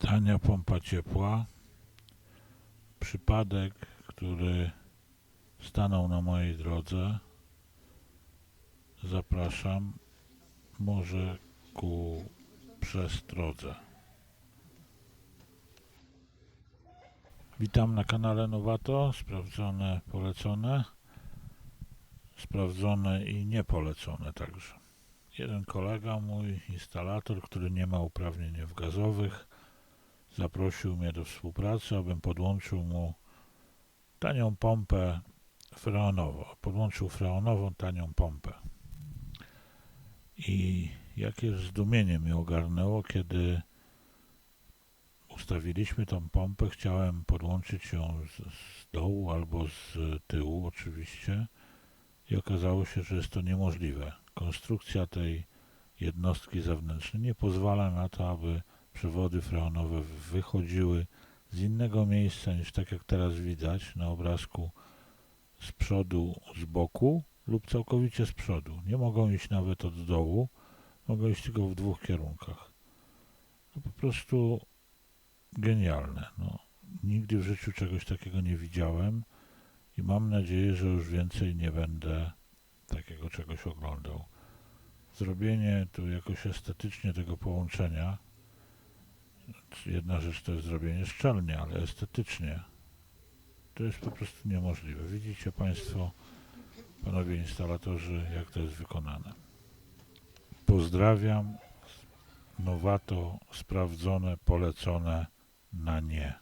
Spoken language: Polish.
Tania pompa ciepła. Przypadek, który stanął na mojej drodze. Zapraszam może ku przestrodze. Witam na kanale Nowato. Sprawdzone, polecone. Sprawdzone i niepolecone także. Jeden kolega, mój instalator, który nie ma uprawnień gazowych, zaprosił mnie do współpracy, abym podłączył mu tanią pompę freonową. Podłączył freonową tanią pompę. I jakie zdumienie mnie ogarnęło, kiedy ustawiliśmy tą pompę, chciałem podłączyć ją z, z dołu albo z tyłu oczywiście i okazało się, że jest to niemożliwe. Konstrukcja tej jednostki zewnętrznej nie pozwala na to, aby przewody freonowe wychodziły z innego miejsca niż tak jak teraz widać na obrazku z przodu, z boku lub całkowicie z przodu. Nie mogą iść nawet od dołu, mogą iść tylko w dwóch kierunkach. To po prostu genialne. No, nigdy w życiu czegoś takiego nie widziałem i mam nadzieję, że już więcej nie będę takiego czegoś oglądał. Zrobienie tu jakoś estetycznie tego połączenia, jedna rzecz to jest zrobienie szczelnie, ale estetycznie to jest po prostu niemożliwe. Widzicie Państwo, panowie instalatorzy, jak to jest wykonane. Pozdrawiam. Nowato, sprawdzone, polecone na nie.